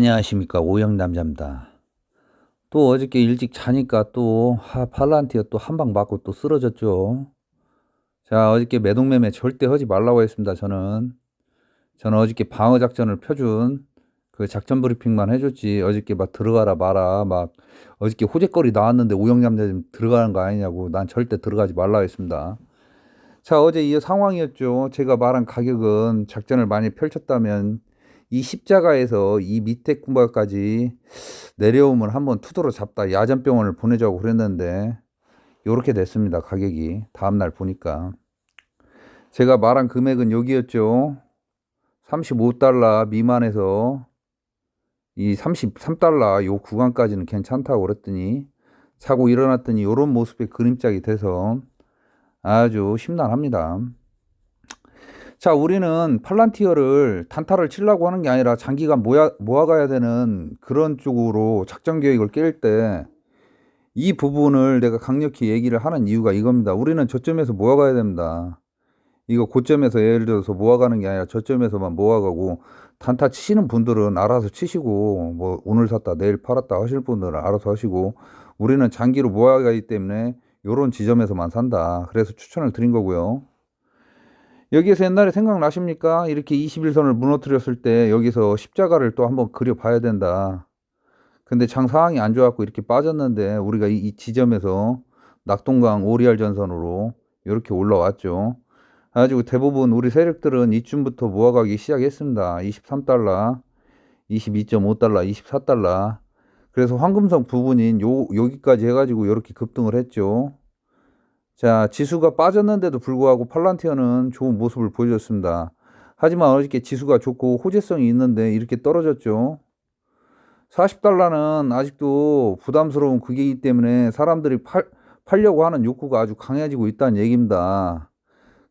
안녕하십니까 오영남자입니다. 또 어저께 일찍 자니까 또 하, 팔란티가 또한 방 맞고 또 쓰러졌죠. 자 어저께 매동매매 절대 하지 말라고 했습니다. 저는 저는 어저께 방어 작전을 펴준 그 작전 브리핑만 해줬지 어저께 막 들어가라 마라 막 어저께 호재거리 나왔는데 오영남자 좀 들어가는 거 아니냐고 난 절대 들어가지 말라 했습니다. 자 어제 이 상황이었죠. 제가 말한 가격은 작전을 많이 펼쳤다면 이 십자가에서 이 밑에 군바까지 내려오면 한번 투도로 잡다 야전병원을 보내자고 그랬는데 요렇게 됐습니다 가격이. 다음날 보니까. 제가 말한 금액은 여기였죠. 35달러 미만에서 이 33달러 요 구간까지는 괜찮다고 그랬더니 사고 일어났더니 요런 모습의 그림짝이 돼서 아주 심란합니다 자, 우리는 팔란티어를 단타를 치려고 하는 게 아니라 장기간 모아, 모아가야 되는 그런 쪽으로 작전 계획을 깰 때 이 부분을 내가 강력히 얘기를 하는 이유가 이겁니다. 우리는 저점에서 모아가야 됩니다. 이거 고점에서 예를 들어서 모아가는 게 아니라 저점에서만 모아가고 단타 치시는 분들은 알아서 치시고 뭐 오늘 샀다 내일 팔았다 하실 분들은 알아서 하시고 우리는 장기로 모아가기 때문에 요런 지점에서만 산다. 그래서 추천을 드린 거고요. 여기에서 옛날에 생각나십니까? 이렇게 21선을 무너뜨렸을 때 여기서 십자가를 또 한번 그려봐야 된다. 근데 장 상황이 안 좋았고 이렇게 빠졌는데 우리가 이, 이 지점에서 낙동강 오리알 전선으로 이렇게 올라왔죠. 가지고 대부분 우리 세력들은 이쯤부터 모아가기 시작했습니다. 23달러, 22.5달러, 24달러. 그래서 황금성 부분인 요, 여기까지 해가지고 이렇게 급등을 했죠. 자, 지수가 빠졌는데도 불구하고 팔란티어는 좋은 모습을 보여줬습니다. 하지만 어저께 지수가 좋고 호재성이 있는데 이렇게 떨어졌죠. 40달러는 아직도 부담스러운 그게이기 때문에 사람들이 팔, 팔려고 하는 욕구가 아주 강해지고 있다는 얘기입니다.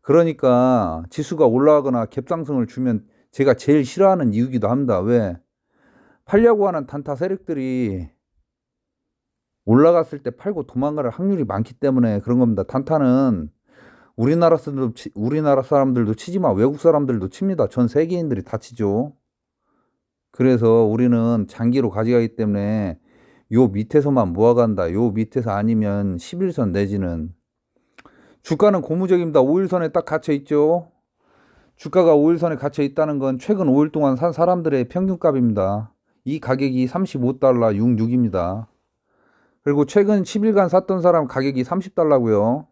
그러니까 지수가 올라가거나 갭상승을 주면 제가 제일 싫어하는 이유기도 합니다. 왜? 팔려고 하는 단타 세력들이 올라갔을 때 팔고 도망갈 확률이 많기 때문에 그런 겁니다. 단타는 우리나라 사람들도, 우리나라 사람들도 치지만 외국 사람들도 칩니다. 전 세계인들이 다 치죠. 그래서 우리는 장기로 가져가기 때문에 요 밑에서만 모아간다. 요 밑에서 아니면 11선 내지는 주가는 고무적입니다. 5일선에 딱 갇혀 있죠. 주가가 5일선에 갇혀 있다는 건 최근 5일 동안 산 사람들의 평균값입니다. 이 가격이 35달러 66입니다. 그리고 최근 10일간 샀던 사람 가격이 30달러고요.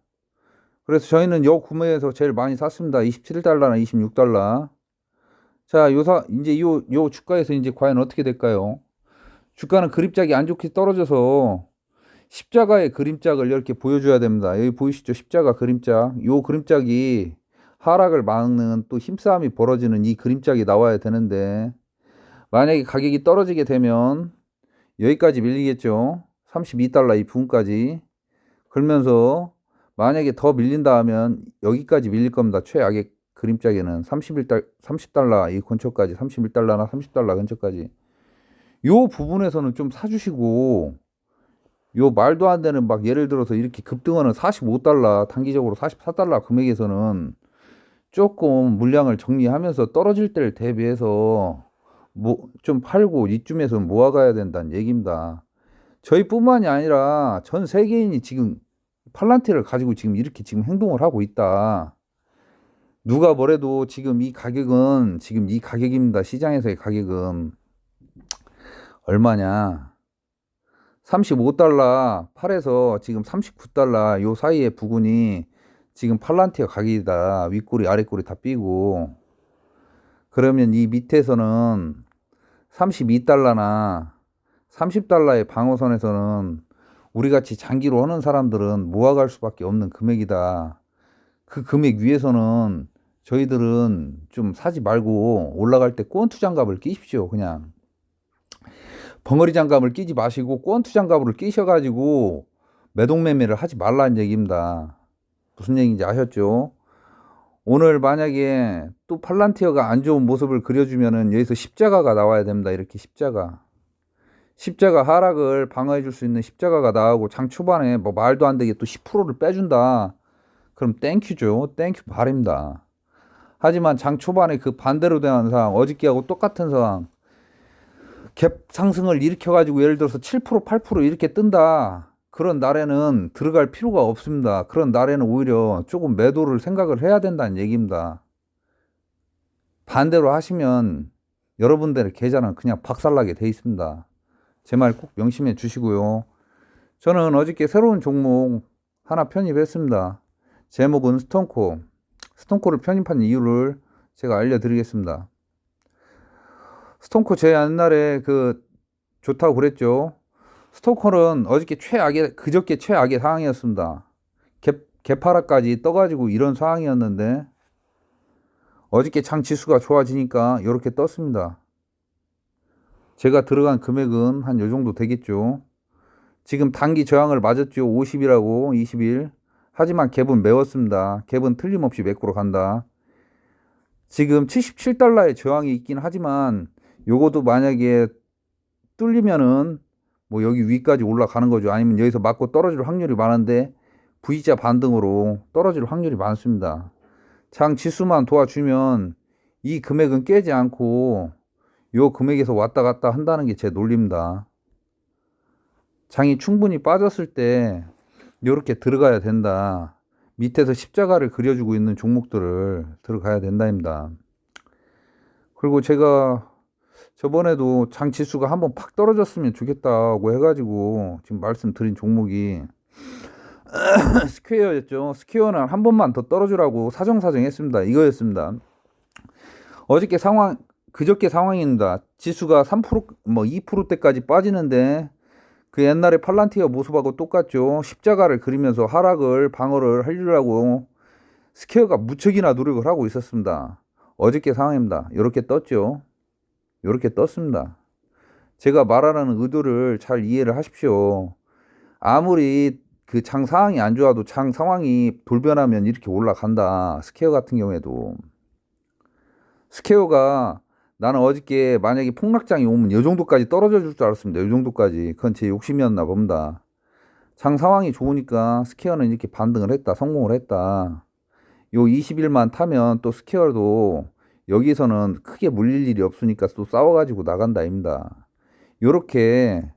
그래서 저희는 요 구매에서 제일 많이 샀습니다. 27달러나 26달러. 자, 요사 이제 요 요 주가에서 이제 과연 어떻게 될까요? 주가는 그림짝이 안 좋게 떨어져서 십자가의 그림짝을 이렇게 보여줘야 됩니다. 여기 보이시죠? 십자가 그림짝. 요 그림짝이 하락을 막는 또 힘싸움이 벌어지는 이 그림짝이 나와야 되는데 만약에 가격이 떨어지게 되면 여기까지 밀리겠죠. 32달러 이 부분까지 그러면서 만약에 더 밀린다 하면 여기까지 밀릴 겁니다. 최악의 그림짝에는 31달 30달러 이 근처까지 31달러나 30달러 근처까지 요 부분에서는 좀 사주시고 요 말도 안 되는 막 예를 들어서 이렇게 급등하는 45달러 단기적으로 44달러 금액에서는 조금 물량을 정리하면서 떨어질 때를 대비해서 뭐 좀 팔고 이쯤에서 모아가야 된다는 얘기입니다. 저희뿐만이 아니라 전 세계인이 지금 팔란티를 가지고 지금 이렇게 지금 행동을 하고 있다. 누가 뭐래도 지금 이 가격은 지금 이 가격입니다. 시장에서의 가격은 얼마냐? 35달러 8에서 지금 39달러 요 사이의 부분이 지금 팔란티어 가격이다. 윗꼬리 아랫꼬리 다 삐고 그러면 이 밑에서는 32달러나 30달러의 방어선에서는 우리 같이 장기로 하는 사람들은 모아갈 수밖에 없는 금액이다. 그 금액 위에서는 저희들은 좀 사지 말고 올라갈 때 권투 장갑을 끼십시오. 그냥 벙어리 장갑을 끼지 마시고 권투 장갑을 끼셔가지고 매동매매를 하지 말라는 얘기입니다. 무슨 얘기인지 아셨죠? 오늘 만약에 또 팔란티어가 안 좋은 모습을 그려주면은 여기서 십자가가 나와야 됩니다. 이렇게 십자가. 십자가 하락을 방어해 줄 수 있는 십자가가 나오고 장 초반에 뭐 말도 안 되게 또 10%를 빼준다. 그럼 땡큐죠. 땡큐 바랍니다. 하지만 장 초반에 그 반대로 되는 상황, 어저께하고 똑같은 상황, 갭 상승을 일으켜가지고 예를 들어서 7% 8% 이렇게 뜬다. 그런 날에는 들어갈 필요가 없습니다. 그런 날에는 오히려 조금 매도를 생각을 해야 된다는 얘기입니다. 반대로 하시면 여러분들의 계좌는 그냥 박살나게 돼 있습니다. 제 말 꼭 명심해 주시고요. 저는 어저께 새로운 종목 하나 편입했습니다. 제목은 스톤코. 스톤코를 편입한 이유를 제가 알려드리겠습니다. 스톤코 제 옛날에 그 좋다고 그랬죠. 스톤코는 어저께 최악의 그저께 최악의 상황이었습니다. 개, 개파라까지 떠가지고 이런 상황이었는데 어저께 장 지수가 좋아지니까 이렇게 떴습니다. 제가 들어간 금액은 한 요 정도 되겠죠. 지금 단기 저항을 맞았죠. 50이라고 21. 하지만 갭은 메웠습니다. 갭은 틀림없이 매꾸로 간다. 지금 77달러의 저항이 있긴 하지만 요것도 만약에 뚫리면은 뭐 여기 위까지 올라가는 거죠. 아니면 여기서 맞고 떨어질 확률이 많은데 V자 반등으로 떨어질 확률이 많습니다. 장 지수만 도와주면 이 금액은 깨지 않고 요 금액에서 왔다 갔다 한다는 게제 논리입니다. 장이 충분히 빠졌을 때 이렇게 들어가야 된다. 밑에서 십자가를 그려주고 있는 종목들을 들어가야 된다입니다. 그리고 제가 저번에도 장 지수가 한번 팍 떨어졌으면 좋겠다고 해가지고 지금 말씀드린 종목이 스퀘어였죠. 스퀘어는 한 번만 더 떨어지라고 사정사정 했습니다. 이거였습니다. 어저께 상황, 그저께 상황입니다. 지수가 3%, 뭐 2%대까지 빠지는데 그 옛날에 팔란티어 모습하고 똑같죠. 십자가를 그리면서 하락을 방어를 하려고 스퀘어가 무척이나 노력을 하고 있었습니다. 어저께 상황입니다. 이렇게 떴죠. 이렇게 떴습니다. 제가 말하는 의도를 잘 이해를 하십시오. 아무리 그 장 상황이 안 좋아도 장 상황이 돌변하면 이렇게 올라간다. 스퀘어 같은 경우에도. 스퀘어가 나는 어저께 만약에 폭락장이 오면 이 정도까지 떨어져 줄 줄 알았습니다. 이 정도까지. 그건 제 욕심이었나 봅니다. 장 상황이 좋으니까 스퀘어는 이렇게 반등을 했다. 성공을 했다. 요 20일만 타면 또 스퀘어도 여기서는 크게 물릴 일이 없으니까 또 싸워가지고 나간다 입니다. 요렇게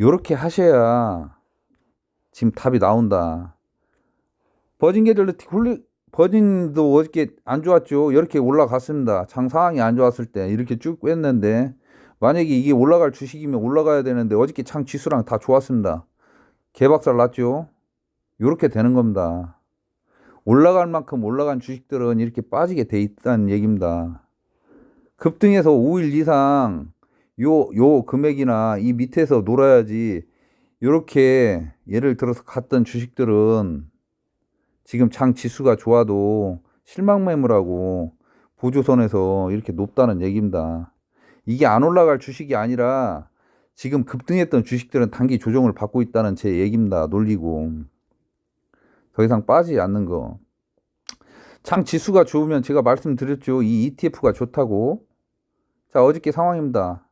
요렇게 하셔야 지금 답이 나온다. 버진 게들리티 굴리 버진도 어저께 안 좋았죠. 이렇게 올라갔습니다. 장 상황이 안 좋았을 때 이렇게 쭉 뺐는데 만약에 이게 올라갈 주식이면 올라가야 되는데 어저께 장 지수랑 다 좋았습니다. 개박살 났죠. 요렇게 되는 겁니다. 올라갈 만큼 올라간 주식들은 이렇게 빠지게 돼 있다는 얘기입니다. 급등해서 5일 이상 요, 요 금액이나 이 밑에서 놀아야지 이렇게 예를 들어서 갔던 주식들은 지금 장 지수가 좋아도 실망 매물하고 보조선에서 이렇게 높다는 얘기입니다. 이게 안 올라갈 주식이 아니라 지금 급등했던 주식들은 단기 조정을 받고 있다는 제 얘기입니다. 놀리고. 더 이상 빠지지 않는 거. 장 지수가 좋으면 제가 말씀드렸죠. 이 ETF가 좋다고. 자, 어저께 상황입니다.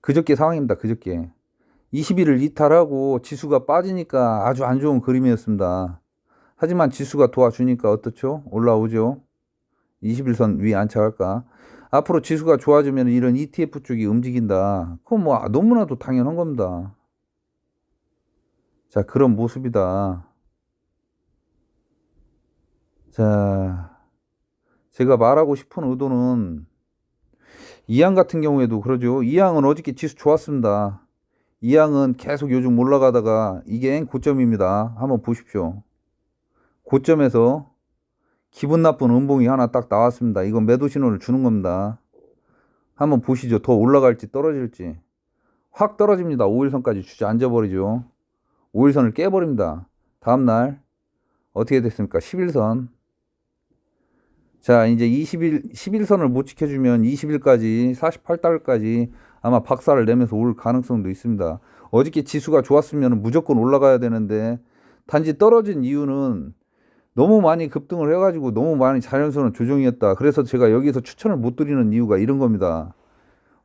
그저께 상황입니다. 그저께. 20일을 이탈하고 지수가 빠지니까 아주 안 좋은 그림이었습니다. 하지만 지수가 도와주니까 어떻죠? 올라오죠? 21선 위에 안착할까? 앞으로 지수가 좋아지면 이런 ETF 쪽이 움직인다. 그건 뭐 너무나도 당연한 겁니다. 자, 그런 모습이다. 자, 제가 말하고 싶은 의도는 이양 같은 경우에도 그러죠. 이양은 어저께 지수 좋았습니다. 이 양은 계속 요즘 올라가다가 이게 고점입니다. 한번 보십시오. 고점에서 기분 나쁜 음봉이 하나 딱 나왔습니다. 이건 매도 신호를 주는 겁니다. 한번 보시죠. 더 올라갈지 떨어질지. 확 떨어집니다. 5일선까지 주저앉아 버리죠. 5일선을 깨버립니다. 다음날 어떻게 됐습니까? 11선. 자, 이제 20일, 11선을 못 지켜주면 20일까지, 48달까지 아마 박살을 내면서 올 가능성도 있습니다. 어저께 지수가 좋았으면 무조건 올라가야 되는데, 단지 떨어진 이유는 너무 많이 급등을 해가지고 너무 많이 자연스러운 조정이었다. 그래서 제가 여기서 추천을 못 드리는 이유가 이런 겁니다.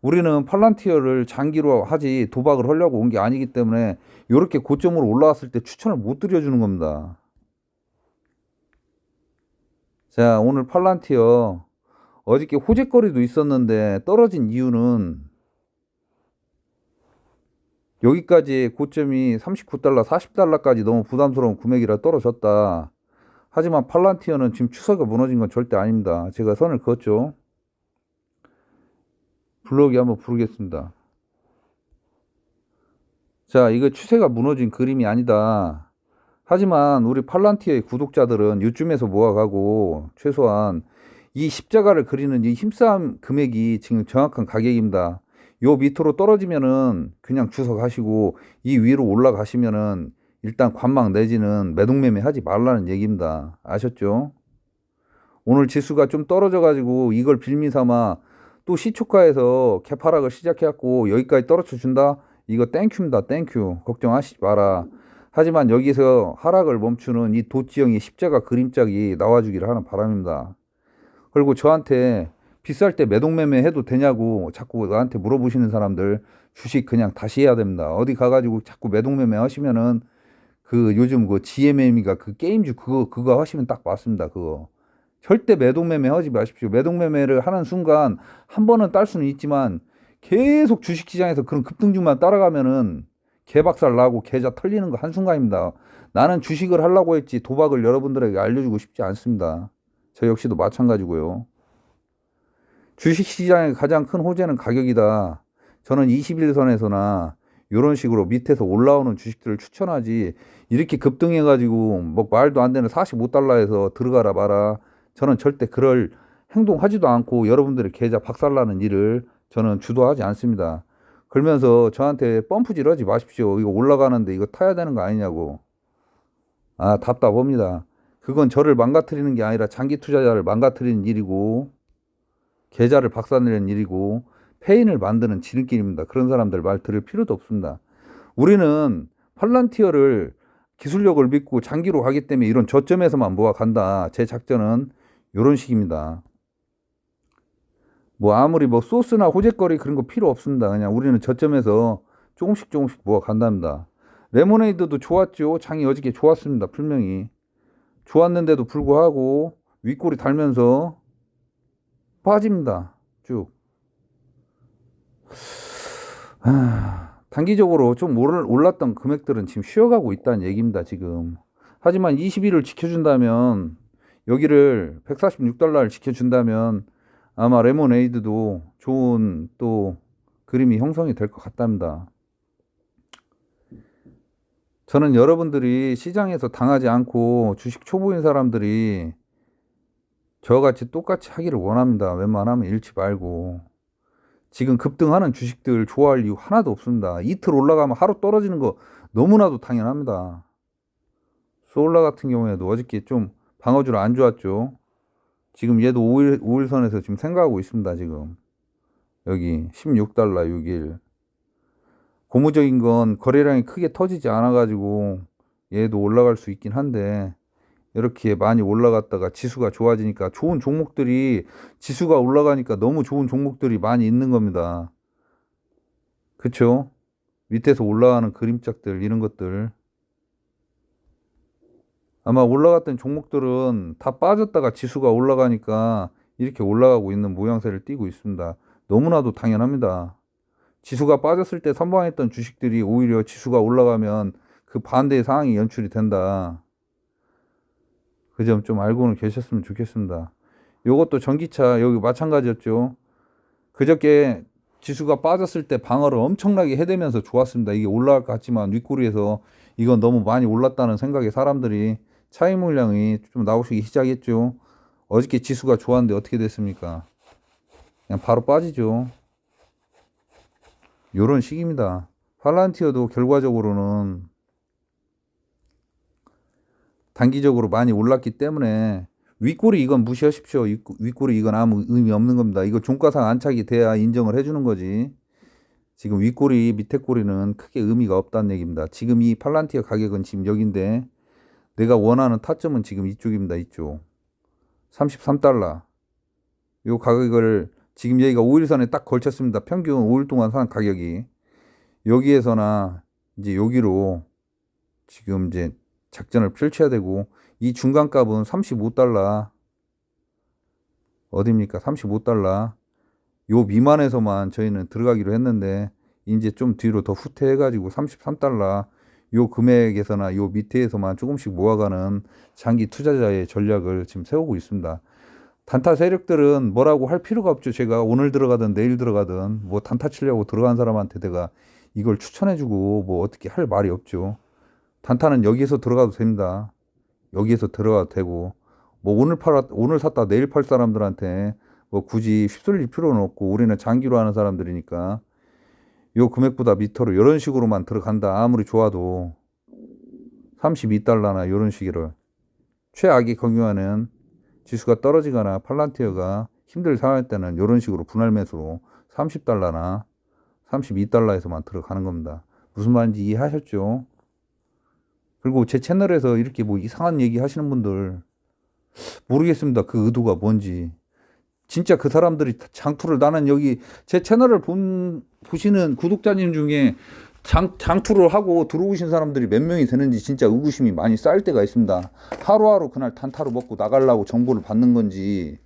우리는 팔란티어를 장기로 하지 도박을 하려고 온 게 아니기 때문에 이렇게 고점으로 올라왔을 때 추천을 못 드려주는 겁니다. 자, 오늘 팔란티어 어저께 호재거리도 있었는데 떨어진 이유는 여기까지 고점이 39달러, 40달러까지 너무 부담스러운 금액이라 떨어졌다. 하지만 팔란티어는 지금 추세가 무너진 건 절대 아닙니다. 제가 선을 그었죠. 블로기 한번 부르겠습니다. 자, 이거 추세가 무너진 그림이 아니다. 하지만 우리 팔란티어의 구독자들은 요쯤에서 모아가고 최소한 이 십자가를 그리는 이 힘싸움 금액이 지금 정확한 가격입니다. 요 밑으로 떨어지면은 그냥 주석하시고 이 위로 올라가시면은 일단 관망 내지는 매동매매 하지 말라는 얘기입니다. 아셨죠? 오늘 지수가 좀 떨어져 가지고 이걸 빌미 삼아 또 시초가에서 개파락을 시작해 갖고 여기까지 떨어져 준다? 이거 땡큐입니다. 땡큐. 걱정하시지 마라. 하지만 여기서 하락을 멈추는 이 도지형의 십자가 그림짝이 나와주기를 하는 바람입니다. 그리고 저한테 비쌀 때 매동매매 해도 되냐고 자꾸 나한테 물어보시는 사람들 주식 그냥 다시 해야 됩니다. 어디 가가지고 자꾸 매동매매 하시면은 그 요즘 그 GMM이가 그 게임주 그거 그거 하시면 딱 맞습니다. 그거 절대 매동매매 하지 마십시오. 매동매매를 하는 순간 한 번은 딸 수는 있지만 계속 주식시장에서 그런 급등주만 따라가면은 개박살 나고 계좌 털리는 거 한순간입니다. 나는 주식을 하려고 했지 도박을 여러분들에게 알려주고 싶지 않습니다. 저 역시도 마찬가지고요. 주식시장의 가장 큰 호재는 가격이다. 저는 21선에서나 이런 식으로 밑에서 올라오는 주식들을 추천하지 이렇게 급등해가지고 뭐 말도 안 되는 45달러에서 들어가라 마라 저는 절대 그럴 행동하지도 않고 여러분들의 계좌 박살나는 일을 저는 주도하지 않습니다. 그러면서 저한테 펌프질 하지 마십시오. 이거 올라가는데 이거 타야 되는 거 아니냐고. 아, 답답합니다. 그건 저를 망가뜨리는 게 아니라 장기 투자자를 망가뜨리는 일이고, 계좌를 박살내는 일이고, 페인을 만드는 지름길입니다. 그런 사람들 말 들을 필요도 없습니다. 우리는 팔란티어를 기술력을 믿고 장기로 가기 때문에 이런 저점에서만 모아간다. 제 작전은 이런 식입니다. 뭐 아무리 뭐 소스나 호재거리 그런 거 필요 없습니다. 그냥 우리는 저점에서 조금씩 조금씩 모아 간답니다. 레모네이드도 좋았죠. 장이 어저께 좋았습니다. 분명히. 좋았는데도 불구하고 윗골이 달면서 빠집니다. 쭉. 하, 단기적으로 좀 올랐던 금액들은 지금 쉬어가고 있다는 얘기입니다. 지금. 하지만 20일을 지켜준다면 여기를 146달러를 지켜준다면 아마 레모네이드도 좋은 또 그림이 형성이 될 것 같답니다. 저는 여러분들이 시장에서 당하지 않고 주식 초보인 사람들이 저같이 똑같이 하기를 원합니다. 웬만하면 잃지 말고. 지금 급등하는 주식들 좋아할 이유 하나도 없습니다. 이틀 올라가면 하루 떨어지는 거 너무나도 당연합니다. 소울라 같은 경우에도 어저께 좀 방어주로 안 좋았죠. 지금 얘도 5일, 5일선에서 지금 생각하고 있습니다, 지금. 여기 16달러 6일. 고무적인 건 거래량이 크게 터지지 않아가지고 얘도 올라갈 수 있긴 한데 이렇게 많이 올라갔다가 지수가 좋아지니까 좋은 종목들이 지수가 올라가니까 너무 좋은 종목들이 많이 있는 겁니다. 그쵸? 밑에서 올라가는 그림짝들 이런 것들 아마 올라갔던 종목들은 다 빠졌다가 지수가 올라가니까 이렇게 올라가고 있는 모양새를 띠고 있습니다. 너무나도 당연합니다. 지수가 빠졌을 때 선방했던 주식들이 오히려 지수가 올라가면 그 반대의 상황이 연출이 된다. 그 점 좀 알고는 계셨으면 좋겠습니다. 요것도 전기차 여기 마찬가지였죠. 그저께 지수가 빠졌을 때 방어를 엄청나게 해대면서 좋았습니다. 이게 올라갈 것 같지만 윗구리에서 이건 너무 많이 올랐다는 생각에 사람들이 차익 물량이 좀 나오시기 시작했죠. 어저께 지수가 좋았는데 어떻게 됐습니까? 그냥 바로 빠지죠. 요런 식입니다. 팔란티어도 결과적으로는 단기적으로 많이 올랐기 때문에 윗골이 이건 무시하십시오. 윗- 윗골이 이건 아무 의미 없는 겁니다. 이거 종가상 안착이 돼야 인정을 해주는 거지. 지금 윗골이 밑에 골이는 크게 의미가 없다는 얘기입니다. 지금 이 팔란티어 가격은 지금 여긴데 내가 원하는 타점은 지금 이쪽입니다. 이쪽. 33달러. 요 가격을 지금 여기가 5일선에 딱 걸쳤습니다. 평균 5일 동안 산 가격이. 여기에서나 이제 여기로 지금 이제 작전을 펼쳐야 되고 이 중간 값은 35달러. 어딥니까? 35달러. 요 미만에서만 저희는 들어가기로 했는데 이제 좀 뒤로 더 후퇴해 가지고 33달러 요 금액에서나 요 밑에서만 조금씩 모아가는 장기 투자자의 전략을 지금 세우고 있습니다. 단타 세력들은 뭐라고 할 필요가 없죠. 제가 오늘 들어가든 내일 들어가든 뭐 단타 치려고 들어간 사람한테 내가 이걸 추천해주고 뭐 어떻게 할 말이 없죠. 단타는 여기에서 들어가도 됩니다. 여기에서 들어가도 되고 뭐 오늘 팔았 오늘 샀다 내일 팔 사람들한테 뭐 굳이 휩쓸릴 필요는 없고 우리는 장기로 하는 사람들이니까 요 금액보다 밑으로 이런 식으로만 들어간다 아무리 좋아도 32달러나 이런 식으로 최악의 경우에는 지수가 떨어지거나 팔란티어가 힘들 상황일 때는 이런 식으로 분할 매수로 30달러나 32달러에서만 들어가는 겁니다. 무슨 말인지 이해하셨죠? 그리고 제 채널에서 이렇게 뭐 이상한 얘기 하시는 분들 모르겠습니다. 그 의도가 뭔지. 진짜 그 사람들이 장투를 나는 여기 제 채널을 본 보시는 구독자님 중에 장, 장투를 하고 들어오신 사람들이 몇 명이 되는지 진짜 의구심이 많이 쌓일 때가 있습니다. 하루하루 그날 단타로 먹고 나가려고 정보를 받는 건지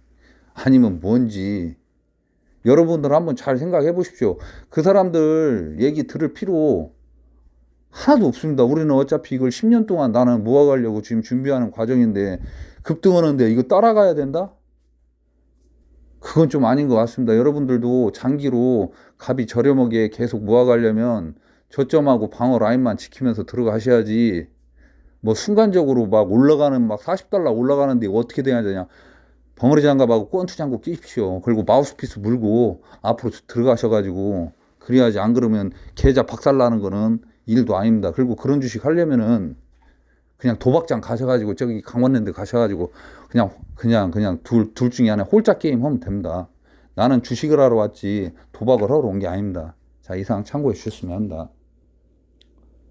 아니면 뭔지 여러분들 한번 잘 생각해 보십시오. 그 사람들 얘기 들을 필요 하나도 없습니다. 우리는 어차피 이걸 10년 동안 나는 모아가려고 지금 준비하는 과정인데 급등하는데 이거 따라가야 된다? 그건 좀 아닌 것 같습니다. 여러분들도 장기로 값이 저렴하게 계속 모아가려면 저점하고 방어 라인만 지키면서 들어가셔야지 뭐 순간적으로 막 올라가는 막 40달러 올라가는데 어떻게 돼야 되냐 벙어리 장갑하고 권투 장갑 끼십시오 그리고 마우스피스 물고 앞으로 들어가셔가지고 그래야지 안 그러면 계좌 박살나는 거는 일도 아닙니다. 그리고 그런 주식 하려면은 그냥 도박장 가셔가지고 저기 강원랜드 가셔가지고 그냥 그냥 그냥 둘, 둘 중에 하나 홀짝 게임 하면 됩니다. 나는 주식을 하러 왔지 도박을 하러 온 게 아닙니다. 자 이상 참고해 주셨으면 합니다